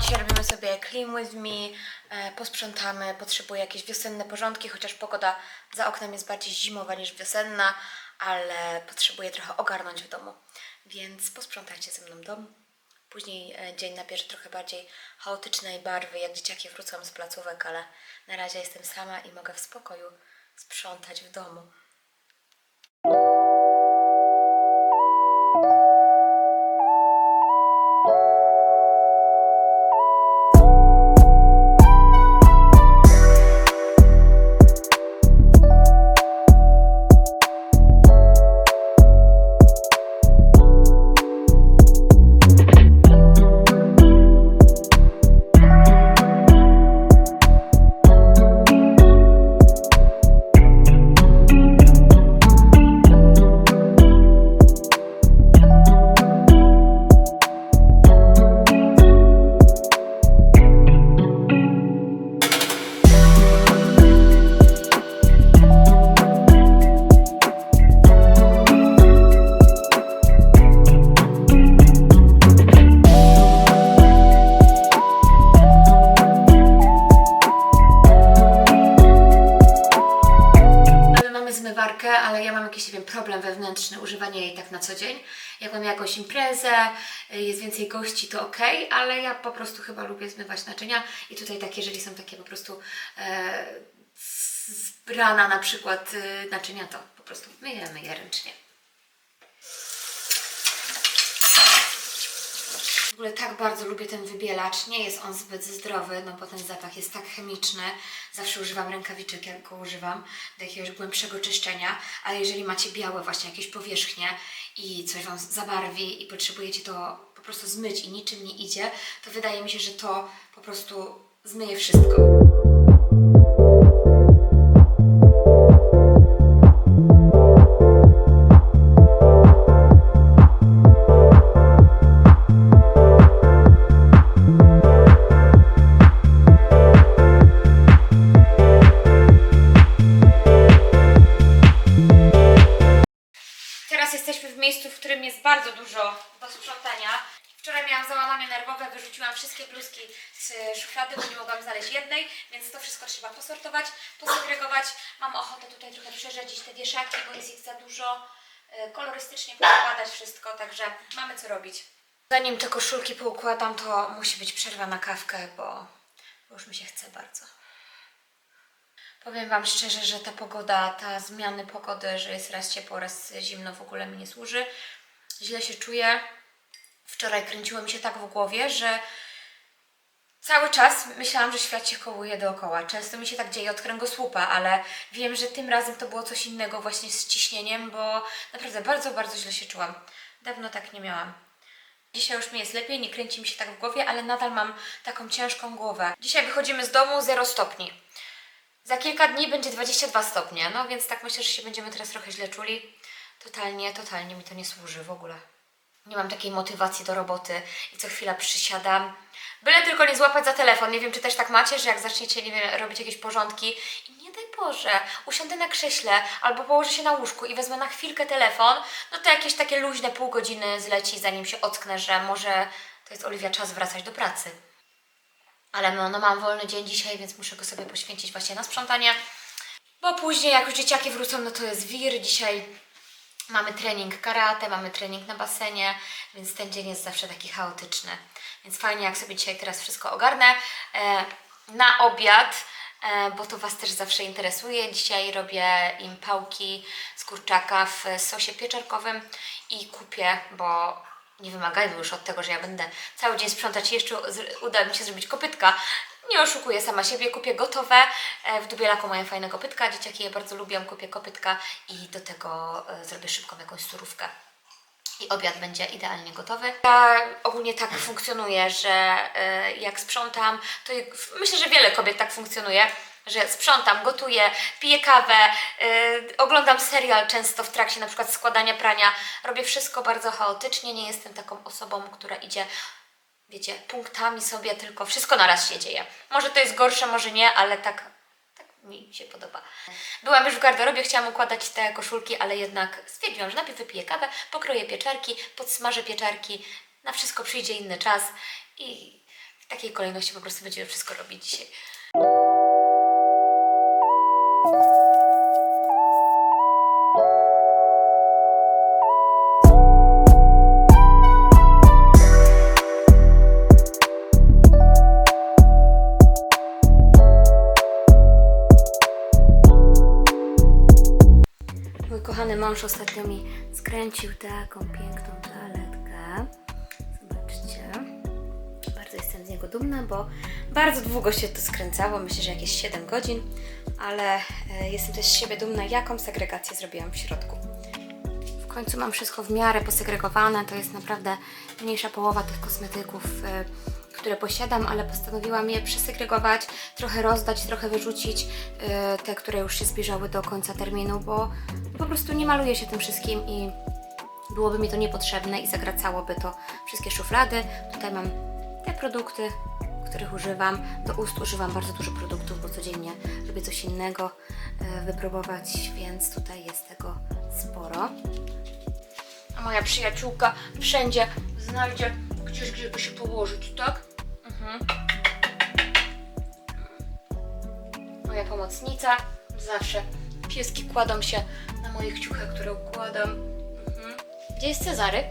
dzisiaj robimy sobie clean with me, e, posprzątamy, potrzebuję jakieś wiosenne porządki, chociaż pogoda za oknem jest bardziej zimowa niż wiosenna, ale potrzebuję trochę ogarnąć w domu, więc posprzątajcie ze mną dom. Później e, dzień nabierze trochę bardziej chaotycznej barwy, jak dzieciaki wrócą z placówek, ale na razie jestem sama i mogę w spokoju sprzątać w domu. Jakąś imprezę, y, jest więcej gości, to ok, ale ja po prostu chyba lubię zmywać naczynia i tutaj tak, jeżeli są takie po prostu e, na przykład y, naczynia, to po prostu myjemy je ręcznie. W ogóle tak bardzo lubię ten wybielacz. Nie jest on zbyt zdrowy, no bo ten zapach jest tak chemiczny. Zawsze używam rękawiczek, jak go używam, do jakiegoś głębszego czyszczenia. Ale jeżeli macie białe właśnie jakieś powierzchnie i coś Wam zabarwi i potrzebujecie to po prostu zmyć i niczym nie idzie, to wydaje mi się, że to po prostu zmyje wszystko. Jesteśmy w miejscu, w którym jest bardzo dużo do sprzątania. Wczoraj miałam załamanie nerwowe, wyrzuciłam wszystkie bluzki z szuflady, bo nie mogłam znaleźć jednej, więc to wszystko trzeba posortować, posegregować. Mam ochotę tutaj trochę przerzedzić te wieszaki, bo jest ich za dużo. y, Kolorystycznie poukładać wszystko, także mamy co robić. Zanim te koszulki poukładam, to musi być przerwa na kawkę, bo już mi się chce bardzo. Powiem Wam szczerze, że ta pogoda, ta zmiany pogody, że jest raz ciepło, raz zimno w ogóle mi nie służy. Źle się czuję. Wczoraj kręciło mi się tak w głowie, że cały czas myślałam, że świat się kołuje dookoła. Często mi się tak dzieje od kręgosłupa, ale wiem, że tym razem to było coś innego właśnie z ciśnieniem, bo naprawdę bardzo, bardzo źle się czułam. Dawno tak nie miałam. Dzisiaj już mi jest lepiej, nie kręci mi się tak w głowie, ale nadal mam taką ciężką głowę. Dzisiaj wychodzimy z domu 0 stopni. Za kilka dni będzie 22 stopnie, no więc tak myślę, że się będziemy teraz trochę źle czuli. Totalnie, totalnie mi to nie służy w ogóle. Nie mam takiej motywacji do roboty i co chwila przysiadam. Byle tylko nie złapać za telefon. Nie wiem, czy też tak macie, że jak zaczniecie, nie wiem, robić jakieś porządki i nie daj Boże, usiądę na krześle albo położę się na łóżku i wezmę na chwilkę telefon, no to jakieś takie luźne pół godziny zleci, zanim się ocknę, że może to jest Oliwia czas wracać do pracy. Ale no, no mam wolny dzień dzisiaj, więc muszę go sobie poświęcić właśnie na sprzątanie. Bo później, jak już dzieciaki wrócą, no to jest wir. Dzisiaj mamy trening karate, mamy trening na basenie, więc ten dzień jest zawsze taki chaotyczny. Więc fajnie, jak sobie dzisiaj teraz wszystko ogarnę. E, na obiad, e, bo to Was też zawsze interesuje. Dzisiaj robię im pałki z kurczaka w sosie pieczarkowym i kupię, bo nie wymagają już od tego, że ja będę cały dzień sprzątać i jeszcze uda mi się zrobić kopytka. Nie oszukuję sama siebie, kupię gotowe. E, W Dubielaku mają fajne kopytka, dzieciaki je bardzo lubią, kupię kopytka i do tego e, zrobię szybką jakąś surówkę. I obiad będzie idealnie gotowy. Ja ogólnie tak funkcjonuję, że e, jak sprzątam, to myślę, że wiele kobiet tak funkcjonuje, że sprzątam, gotuję, piję kawę, e, oglądam serial często w trakcie na przykład składania prania. Robię wszystko bardzo chaotycznie, nie jestem taką osobą, która idzie wiecie, punktami sobie, tylko wszystko naraz się dzieje. Może to jest gorsze, może nie, ale tak, tak mi się podoba. Byłam już w garderobie, chciałam układać te koszulki, ale jednak stwierdziłam, że najpierw wypiję kawę, pokroję pieczarki, podsmażę pieczarki, na wszystko przyjdzie inny czas i W takiej kolejności po prostu będziemy wszystko robić dzisiaj. Mąż ostatnio mi skręcił taką piękną toaletkę. Zobaczcie. Bardzo jestem z niego dumna, bo bardzo długo się to skręcało. Myślę, że jakieś 7 godzin, ale e, jestem też z siebie dumna, jaką segregację zrobiłam w środku. W końcu mam wszystko w miarę posegregowane. To jest naprawdę mniejsza połowa tych kosmetyków, e, które posiadam, ale postanowiłam je przesegregować, trochę rozdać, trochę wyrzucić. e, Te, które już się zbliżały do końca terminu, bo po prostu nie maluję się tym wszystkim i byłoby mi to niepotrzebne i zagracałoby to wszystkie szuflady. Tutaj mam te produkty, których używam. Do ust używam bardzo dużo produktów, bo codziennie lubię coś innego e, wypróbować, więc tutaj jest tego sporo. A moja przyjaciółka wszędzie znajdzie gdzieś, żeby się położyć, tak? Mhm. Moja pomocnica. Zawsze pieski kładą się na moich ciuchach, które układam. Mhm. Gdzie jest Cezary?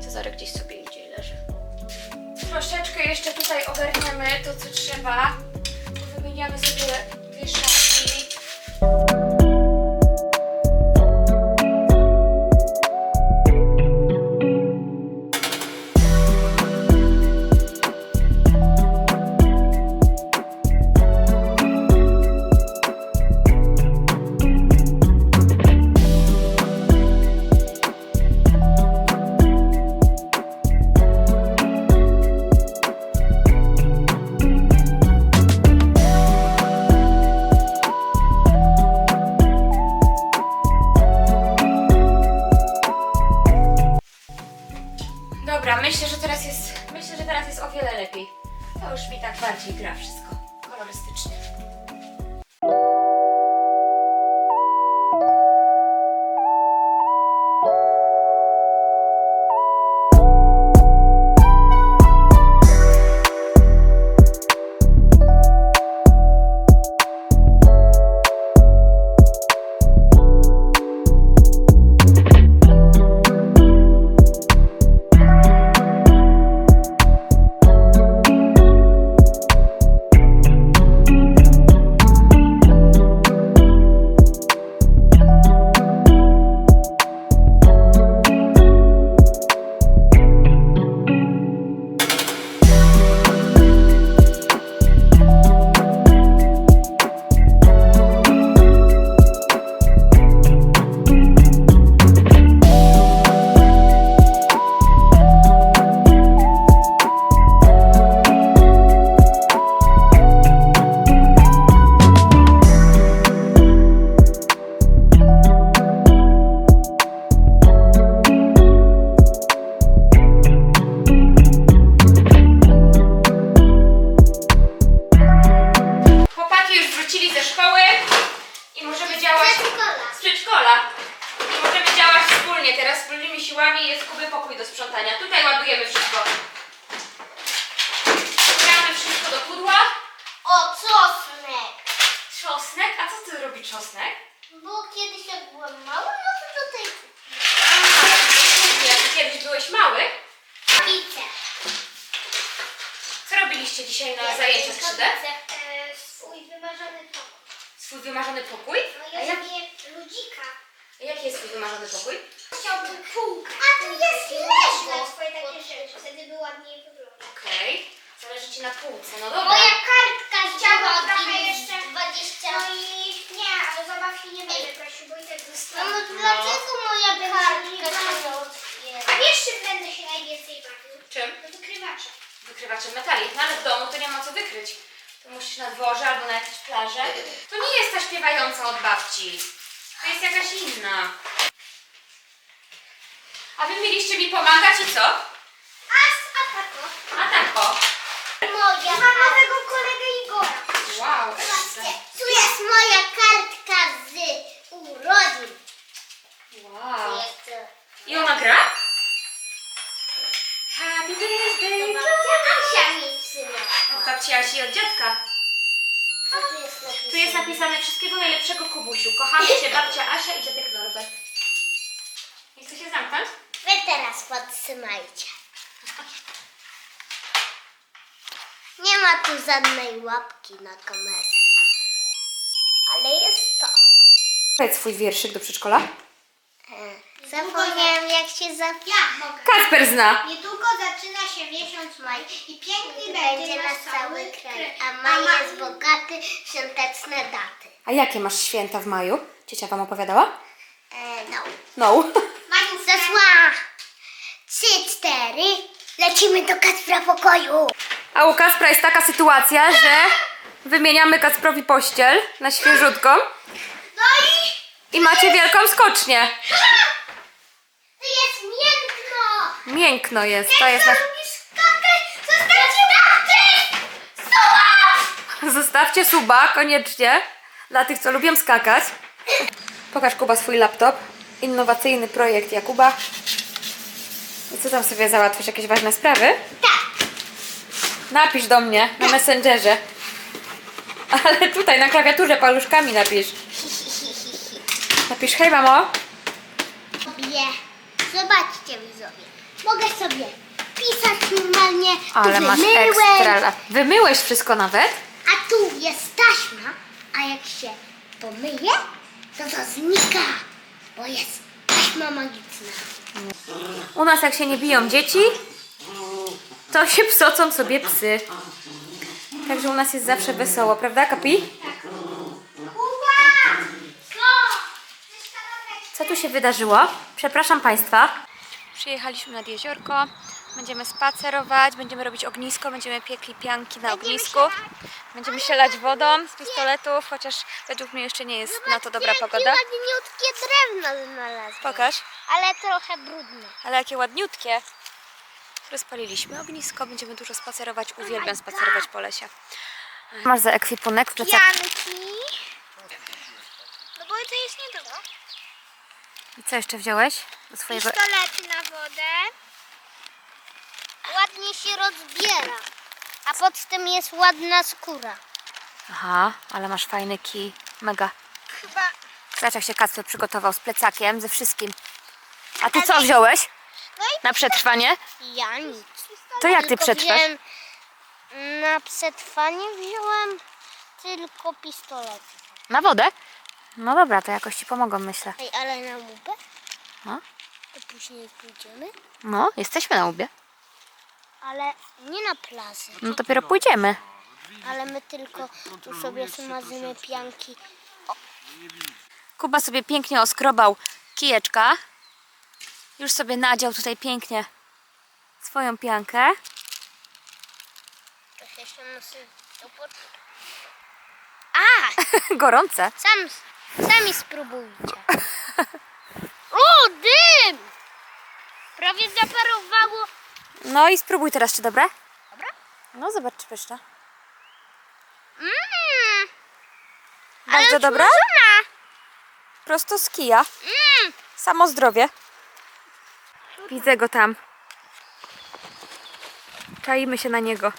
Cezary gdzieś sobie idzie i leży. Troszeczkę jeszcze tutaj ogarniemy to, co trzeba. Wymieniamy sobie wieszaki. No ale w domu to nie ma co wykryć. To musisz na dworze albo na jakiejś plaży. To nie jest ta śpiewająca od babci. To jest jakaś inna. A wy mieliście mi pomagać i co? A, a tako. A tak o. Moja Mam nowego kolegę Igora. Wow, Zobaczcie, tu jest moja kartka z urodzin. Wow. Jest. I ona gra? Happy birthday Zobaczcie, Asia mi przyniosła. od dziadka. Co tu jest napisane? Tu jest napisane wszystkiego najlepszego Kubusiu. Kochamy Cię babcia Asia i dziadek Norbert. Nie chce się zamknąć? Wy teraz podtrzymajcie. Nie ma tu żadnej łapki na kamerze. Ale jest to. Powiedz swój wierszyk do przedszkola. E, Zapomniałem jak się za... Ja mogę. Kasper zna. Niedługo zaczyna się miesiąc maj i piękny Będzie nasz cały kraj, a maj jest bogaty, świąteczne daty. A jakie masz święta w maju? Ciocia wam opowiadała? E, no. No. Zeszła! Trzy, cztery. Lecimy do Kacpra pokoju. A u Kaspra jest taka sytuacja, że wymieniamy Kacprowi pościel na świeżutką No i... i macie wielką skocznię. To jest miękno! Miękno jest, to jest nasz... Zostawcie suba koniecznie dla tych, co lubią skakać. Pokaż Kuba swój laptop. Innowacyjny projekt Jakuba. I co tam sobie załatwisz? Jakieś ważne sprawy? Tak. Napisz do mnie na Messengerze. Ale tutaj na klawiaturze paluszkami napisz. Napisz hej mamo. Sobie. Zobaczcie widzowie. Mogę sobie pisać normalnie. Ale tu masz wymyłem, ekstra. Wymyłeś wszystko nawet? A tu jest taśma, a jak się pomyje, to to znika, bo jest taśma magiczna. U nas jak się nie biją dzieci, to się psocą sobie psy. Także u nas jest zawsze wesoło, prawda Kapi? Kuba! Co? Co tu się wydarzyło? Przepraszam Państwa. Przyjechaliśmy nad jeziorko. Będziemy spacerować, będziemy robić ognisko, będziemy piekli pianki na ognisku. Będziemy się lać wodą z pistoletów, chociaż według mnie jeszcze nie jest na to dobra pogoda. ładniutkie drewno znalazłem. Pokaż. Ale trochę brudne. Ale jakie ładniutkie. Rozpaliliśmy ognisko, będziemy dużo spacerować. Uwielbiam spacerować po lesie. Masz za ekwipunek w plecach. Pianki. No bo to jest niedobre. I co jeszcze wziąłeś do swojego... Pistolety na wodę. Ładnie się rozbiera. A pod tym jest ładna skóra. Aha, ale masz fajny kij. Mega. Chyba Zobacz jak się Kacper przygotował z plecakiem, ze wszystkim. A ty co wziąłeś? No i Na przetrwanie? Ja nic. To jak ty Tylko przetrwasz? wziąłem- Na przetrwanie wziąłem tylko pistolet. Na wodę? No dobra, to jakoś ci pomogą, myślę. Ej, ale na łupę? No. To później pójdziemy? No, jesteśmy na łbie. Ale nie na plaży. No dopiero pójdziemy. Ale my tylko tu sobie smażymy pianki. Kuba sobie pięknie oskrobał kijeczka. Już sobie nadział tutaj pięknie swoją piankę. A! Gorące. Sam, sami spróbujcie. O, dym! Prawie zaparowało. No i spróbuj teraz, czy dobre? Dobra. No zobacz, czy pyszne. Mmm, Bardzo dobra? Prosto z kija. Mm. Samo zdrowie. Widzę go tam. Czaimy się na niego.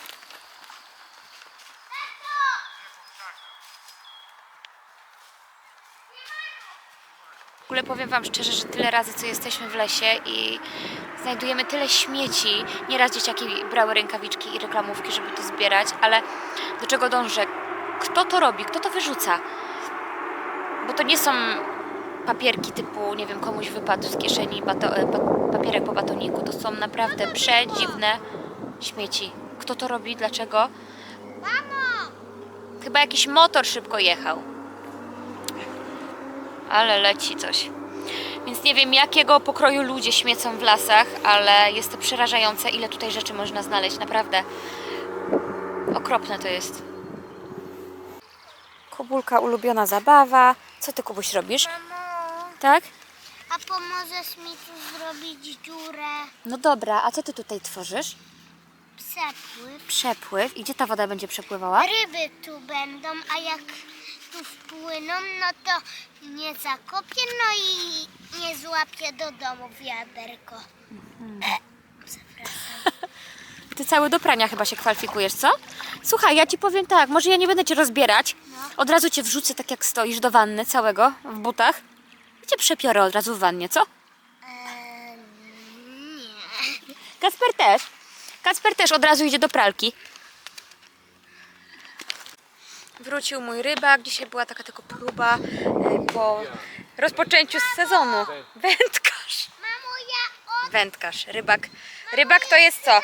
Ogóle powiem Wam szczerze, że tyle razy, co jesteśmy w lesie i znajdujemy tyle śmieci. Nieraz dzieciaki brały rękawiczki i reklamówki, żeby to zbierać, ale do czego dążę? Kto to robi? Kto to wyrzuca? Bo to nie są papierki typu, nie wiem, komuś wypadł z kieszeni bato, e, pa, papierek po batoniku. To są naprawdę przedziwne śmieci. Kto to robi? Dlaczego? Chyba jakiś motor szybko jechał. Ale leci coś. Więc nie wiem, jakiego pokroju ludzie śmiecą w lasach, ale jest to przerażające, ile tutaj rzeczy można znaleźć. Naprawdę okropne to jest. Kubulka ulubiona zabawa. Co ty, Kubuś, robisz? Mamo, Tak? a pomożesz mi tu zrobić dziurę? No dobra, a co ty tutaj tworzysz? Przepływ. Przepływ. I gdzie ta woda będzie przepływała? Ryby tu będą, a jak tu wpłyną, no to nie zakopię, no i nie złapię do domu wiaderko. Ty Ty cały do prania chyba się kwalifikujesz, co? Słuchaj, ja ci powiem tak, może ja nie będę cię rozbierać. Od razu cię wrzucę tak jak stoisz do wanny całego w butach. I cię przepiorę od razu w wannie, co? Eee, nie. Kasper też. Kasper też od razu idzie do pralki. Wrócił mój rybak. Dzisiaj była taka tylko próba e, po rozpoczęciu sezonu. Wędkarz. Mamo, ja Wędkarz, rybak. Rybak to jest co?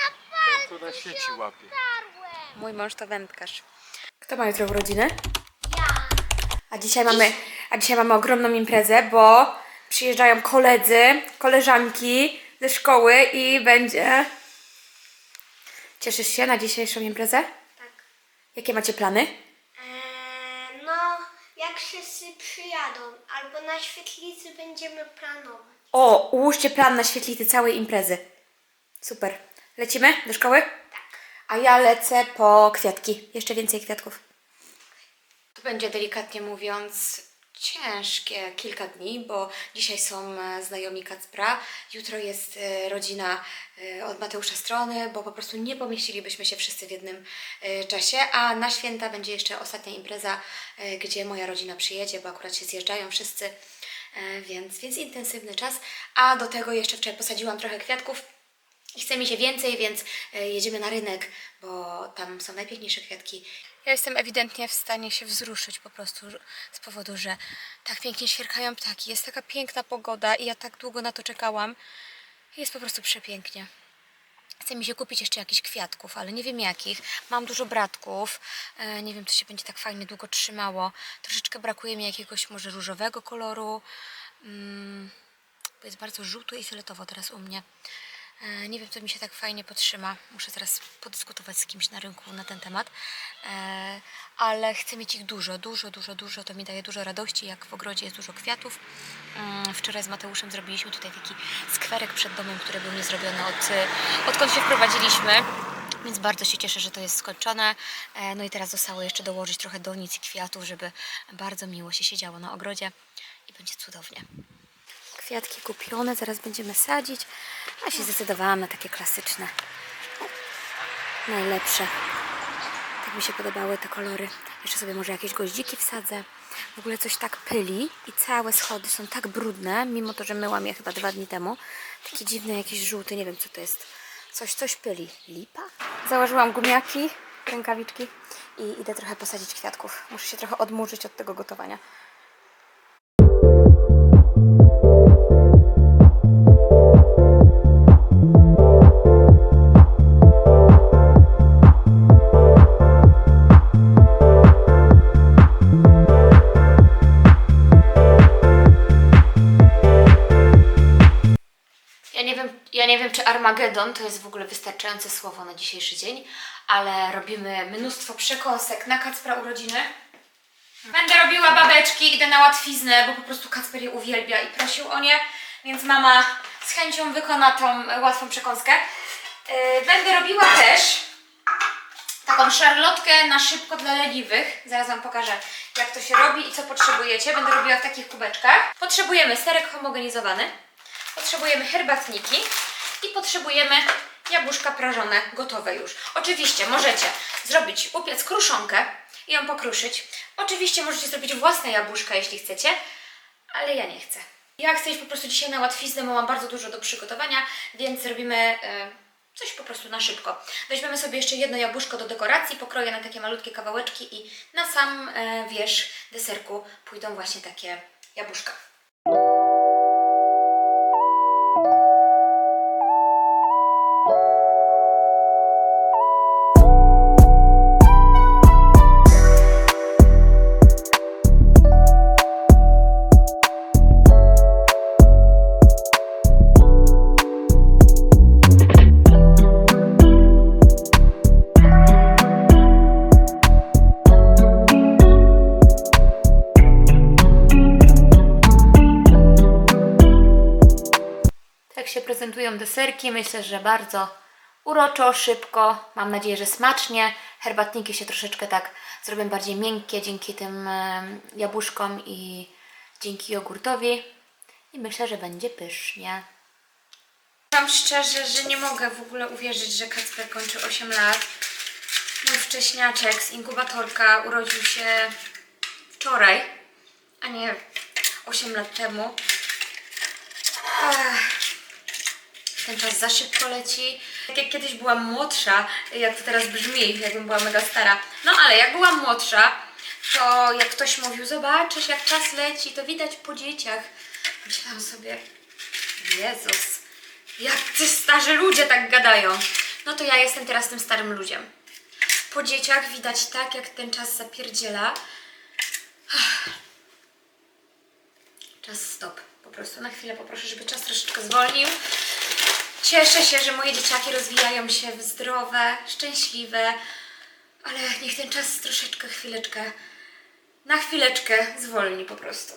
To na sieci łapie. Mój mąż to wędkarz. Kto ma jutro urodziny? Ja. A dzisiaj mamy, a dzisiaj mamy ogromną imprezę, bo przyjeżdżają koledzy, koleżanki ze szkoły i będzie... Cieszysz się na dzisiejszą imprezę? Tak. Jakie macie plany? Jak wszyscy przyjadą, albo na świetlicy będziemy planować. O, ułóżcie plan na świetlicy całej imprezy. Super. Lecimy do szkoły? Tak. A ja lecę po kwiatki. Jeszcze więcej kwiatków. To będzie delikatnie mówiąc ciężkie kilka dni, bo dzisiaj są e, znajomi Kacpra, jutro jest e, rodzina e, od Mateusza strony, bo po prostu nie pomieścilibyśmy się wszyscy w jednym czasie, a na święta będzie jeszcze ostatnia impreza, gdzie moja rodzina przyjedzie, bo akurat się zjeżdżają wszyscy, więc, więc intensywny czas, a do tego jeszcze wczoraj posadziłam trochę kwiatków, i chce mi się więcej, więc e, jedziemy na rynek, bo tam są najpiękniejsze kwiatki. Ja jestem ewidentnie w stanie się wzruszyć po prostu z powodu, że tak pięknie świerkają ptaki, jest taka piękna pogoda i ja tak długo na to czekałam. Jest po prostu przepięknie. Chce mi się kupić jeszcze jakichś kwiatków, ale nie wiem jakich. Mam dużo bratków. E, nie wiem, czy się będzie tak fajnie długo trzymało. Troszeczkę brakuje mi jakiegoś może różowego koloru. Mm, bo jest bardzo żółto i fioletowo teraz u mnie. E, Nie wiem, co mi się tak fajnie potrzyma. Muszę teraz podyskutować z kimś na rynku na ten temat. E, Ale chcę mieć ich dużo, dużo, dużo, dużo. To mi daje dużo radości, jak w ogrodzie jest dużo kwiatów. Mm, Wczoraj z Mateuszem zrobiliśmy tutaj taki skwerek przed domem, który był niezrobiony od, odkąd się wprowadziliśmy. Więc bardzo się cieszę, że to jest skończone. E, No i teraz zostało jeszcze dołożyć trochę donic i kwiatów, żeby bardzo miło się siedziało na ogrodzie i będzie cudownie. Kwiatki kupione, zaraz będziemy sadzić. Ja się zdecydowałam na takie klasyczne. Najlepsze. Tak mi się podobały te kolory. Jeszcze sobie może jakieś goździki wsadzę. W ogóle coś tak pyli i całe schody są tak brudne, mimo to, że myłam je chyba dwa dni temu. Taki dziwny jakiś żółty, nie wiem co to jest. Coś, coś pyli. Lipa? Założyłam gumiaki, rękawiczki i idę trochę posadzić kwiatków. Muszę się trochę odmurzyć od tego gotowania. Armagedon to jest w ogóle wystarczające słowo na dzisiejszy dzień, ale robimy mnóstwo przekąsek na Kacpra urodziny. Będę robiła babeczki, idę na łatwiznę, bo po prostu Kacper je uwielbia i prosił o nie, więc mama z chęcią wykona tą łatwą przekąskę. Yy, Będę robiła też taką szarlotkę na szybko dla leniwych. Zaraz Wam pokażę, jak to się robi i co potrzebujecie. Będę robiła w takich kubeczkach. Potrzebujemy serek homogenizowany, potrzebujemy herbatniki i potrzebujemy jabłuszka prażone, gotowe już. Oczywiście możecie zrobić, upiec kruszonkę i ją pokruszyć. Oczywiście możecie zrobić własne jabłuszka, jeśli chcecie, ale ja nie chcę. Ja chcę iść po prostu dzisiaj na łatwiznę, bo mam bardzo dużo do przygotowania, więc robimy e, coś po prostu na szybko. Weźmiemy sobie jeszcze jedno jabłuszko do dekoracji, pokroję na takie malutkie kawałeczki i na sam e, wierzch deserku pójdą właśnie takie jabłuszka. Się prezentują deserki. Myślę, że bardzo uroczo, szybko. Mam nadzieję, że smacznie. Herbatniki się troszeczkę tak zrobią bardziej miękkie dzięki tym em, jabłuszkom i dzięki jogurtowi. I myślę, że będzie pysznie. Wam szczerze, że nie mogę w ogóle uwierzyć, że Kacper kończy 8 lat. Mój wcześniaczek z inkubatorka urodził się wczoraj, a nie 8 lat temu. Ech. Ten czas za szybko leci. Tak jak kiedyś byłam młodsza, jak to teraz brzmi, jakbym była mega stara. No ale jak byłam młodsza, to jak ktoś mówił, zobaczysz jak czas leci, to widać po dzieciach. Myślałam sobie, Jezus, jak ci starzy ludzie tak gadają. No to ja jestem teraz tym starym ludziem. Po dzieciach widać tak, jak ten czas zapierdziela. Czas stop. Po prostu na chwilę poproszę, żeby czas troszeczkę zwolnił. Cieszę się, że moje dzieciaki rozwijają się w zdrowe, szczęśliwe, ale niech ten czas troszeczkę, chwileczkę, na chwileczkę zwolni po prostu.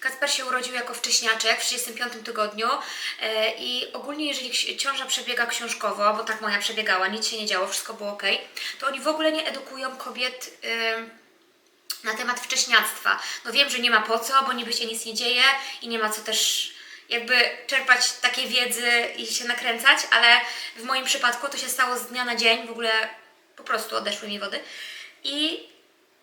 Kacper się urodził jako wcześniaczek w 35 tygodniu e, i ogólnie jeżeli ciąża przebiega książkowo, bo tak moja przebiegała, nic się nie działo, wszystko było ok, to oni w ogóle nie edukują kobiet na temat wcześniactwa. No wiem, że nie ma po co, bo niby się nic nie dzieje i nie ma co też jakby czerpać takiej wiedzy i się nakręcać, ale w moim przypadku to się stało z dnia na dzień, w ogóle po prostu odeszły mi wody i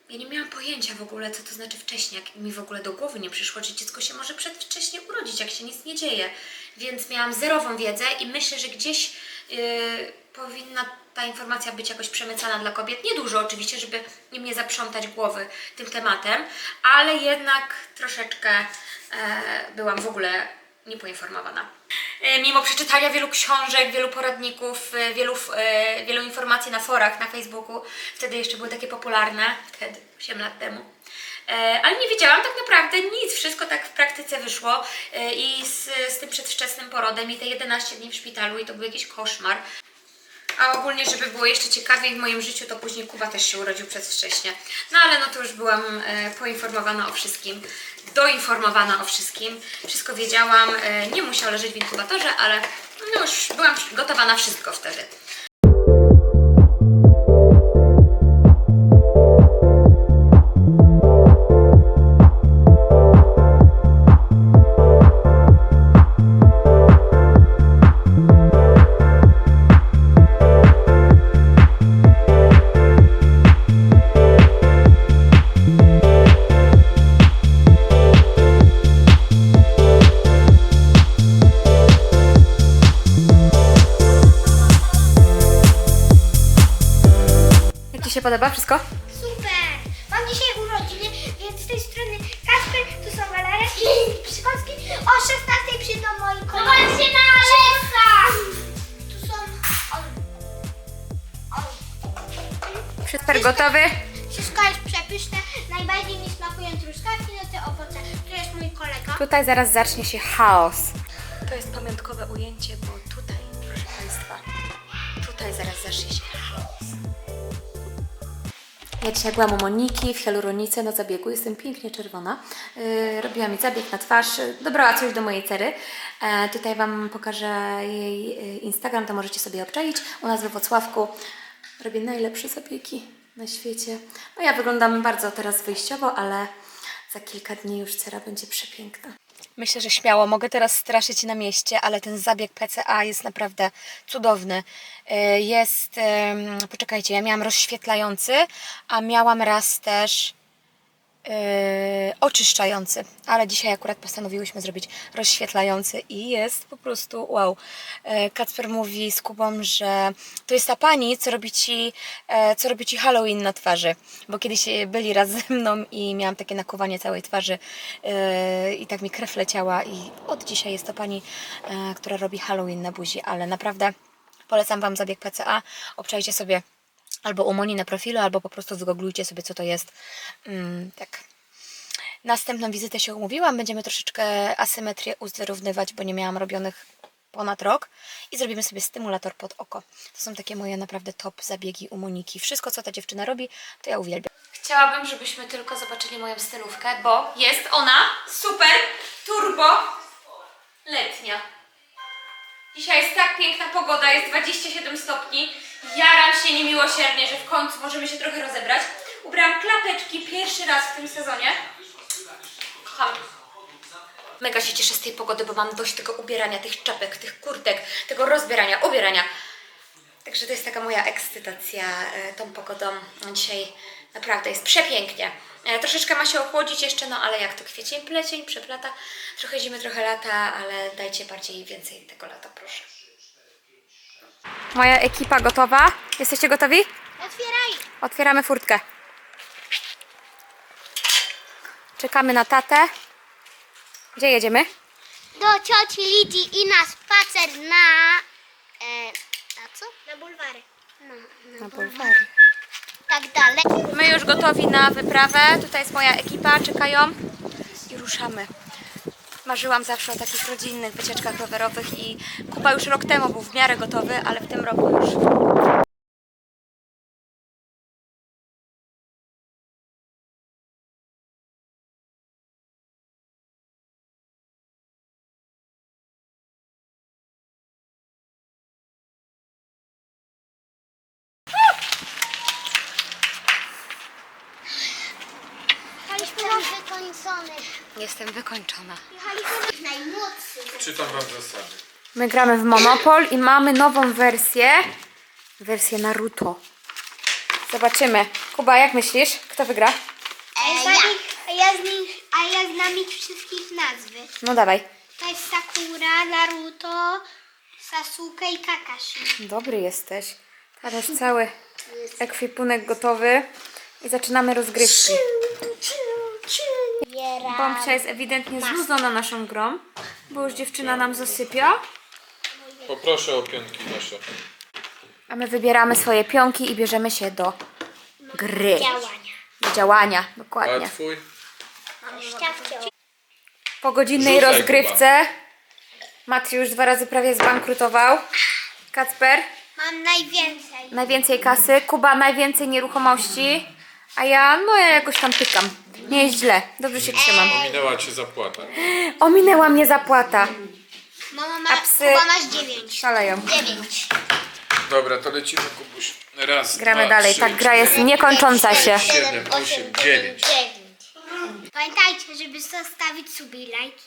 ja nie miałam pojęcia w ogóle, co to znaczy wcześniak. Mi w ogóle do głowy nie przyszło, że dziecko się może przedwcześnie urodzić, jak się nic nie dzieje. Więc miałam zerową wiedzę i myślę, że gdzieś yy, powinna ta informacja być jakoś przemycana dla kobiet. Nie dużo oczywiście, żeby im nie zaprzątać głowy tym tematem, ale jednak troszeczkę e, byłam w ogóle niepoinformowana. E, Mimo przeczytania wielu książek, wielu poradników, e, wielu, e, wielu informacji na forach na Facebooku, wtedy jeszcze były takie popularne, wtedy 8 lat temu. Ale nie wiedziałam tak naprawdę nic, wszystko tak w praktyce wyszło i z, z tym przedwczesnym porodem i te 11 dni w szpitalu i to był jakiś koszmar. A ogólnie, żeby było jeszcze ciekawiej w moim życiu, to później Kuba też się urodził przedwcześnie. No ale no to już byłam e, poinformowana o wszystkim, doinformowana o wszystkim. Wszystko wiedziałam, e, nie musiał leżeć w inkubatorze, ale no już byłam gotowa na wszystko wtedy. Podoba wszystko? Super! Mam dzisiaj urodziny, więc z tej strony Kasper, tu są galaretki, przykąski. O 16 przyjdą moi koledzy. Zobaczcie na Alexa! Tu są... O, o. Wszystko gotowy? Wszystko jest przepyszne. Najbardziej mi smakują truskawki, no te owoce. Tu jest mój kolega. Tutaj zaraz zacznie się chaos. To jest pamiątkowe ujęcie, bo tutaj, proszę Państwa, tutaj zaraz zacznie się chaos. Ja dzisiaj byłam u Moniki w hialuronice na zabiegu. Jestem pięknie czerwona. Yy, robiła mi zabieg na twarz. Dobrała coś do mojej cery. E, tutaj Wam pokażę jej yy, Instagram, to możecie sobie obczaić. U nas we Wrocławku robię najlepsze zabiegi na świecie. No ja wyglądam bardzo teraz wyjściowo, ale za kilka dni już cera będzie przepiękna. Myślę, że śmiało mogę teraz straszyć na mieście, ale ten zabieg PCA jest naprawdę cudowny. Y, Jest, poczekajcie, ja miałam rozświetlający, a miałam raz też oczyszczający, ale dzisiaj akurat postanowiłyśmy zrobić rozświetlający i jest po prostu wow. Yy, Kacper mówi z Kubą, że to jest ta pani, co robi ci, e, co robi ci Halloween na twarzy, bo kiedyś byli raz ze mną i miałam takie nakuwanie całej twarzy yy, i tak mi krew leciała i od dzisiaj jest to pani, która robi Halloween na buzi, ale naprawdę polecam Wam zabieg PCA, obczajcie sobie albo u Moni na profilu, albo po prostu wygooglujcie sobie, co to jest. Mm, tak. Następną wizytę się umówiłam. Będziemy troszeczkę asymetrię uzrównywać, bo nie miałam robionych ponad rok. I zrobimy sobie stymulator pod oko. To są takie moje naprawdę top zabiegi u Moniki. Wszystko, co ta dziewczyna robi, to ja uwielbiam. Chciałabym, żebyśmy tylko zobaczyli moją stylówkę, bo jest ona super, turbo, letnia. Dzisiaj jest tak piękna pogoda, jest 27 stopni. Jaram się niemiłosiernie, że w końcu możemy się trochę rozebrać. Ubrałam klapeczki pierwszy raz w tym sezonie. Kocham. Mega się cieszę z tej pogody, bo mam dość tego ubierania, tych czapek, tych kurtek, tego rozbierania, ubierania. Także to jest taka moja ekscytacja e, tą pogodą. Dzisiaj naprawdę jest przepięknie. E, Troszeczkę ma się ochłodzić jeszcze, no ale jak to kwiecień, plecień, przeplata. Trochę zimy, trochę lata, ale dajcie bardziej więcej tego lata, proszę. Moja ekipa gotowa. Jesteście gotowi? Otwieraj. Otwieramy furtkę. Czekamy na tatę. Gdzie jedziemy? Do cioci Lidii i na spacer na... E, na co? Na bulwary. Na bulwary. Tak dalej. My już gotowi na wyprawę. Tutaj jest moja ekipa, czekają i ruszamy. Marzyłam zawsze o takich rodzinnych wycieczkach rowerowych i Kuba już rok temu był w miarę gotowy, ale w tym roku już jestem wykończona. Czytam wam zasady. My gramy w Monopol i mamy nową wersję. Wersję Naruto. Zobaczymy. Kuba, jak myślisz? Kto wygra? A ja, E, znam ja. ich, a, ja z nich, a ja znam ich wszystkich nazwy. No dawaj. To jest Sakura, Naruto, Sasuke i Kakashi. Dobry jesteś. Teraz cały ekwipunek gotowy i zaczynamy rozgrywki. Zbieram. Bombcia jest ewidentnie znudzona naszą grą, bo już dziewczyna nam zasypia. Poproszę o pionki nasze. A my wybieramy swoje pionki i bierzemy się do gry. Działania. Do działania, A dokładnie. twój? Szczawcie. Po godzinnej Rzucaj, rozgrywce Matri już dwa razy prawie zbankrutował. Kacper Mam najwięcej. najwięcej kasy, Kuba najwięcej nieruchomości, a ja no ja jakoś tam pykam. Nie jest źle, dobrze się trzymam. Minęła cię zapłata. Ominęła mnie zapłata. Mama ma, A psy? Kuba masz dziewięć. Szaleją. Dziewięć. Dobra, to lecimy Kubuś. Raz, Gramy dwa, dalej, trzy, ta gra jest cztery, niekończąca się. Siedem, osiem, dziewięć. dziewięć. Pamiętajcie, żeby zostawić sobie lajki.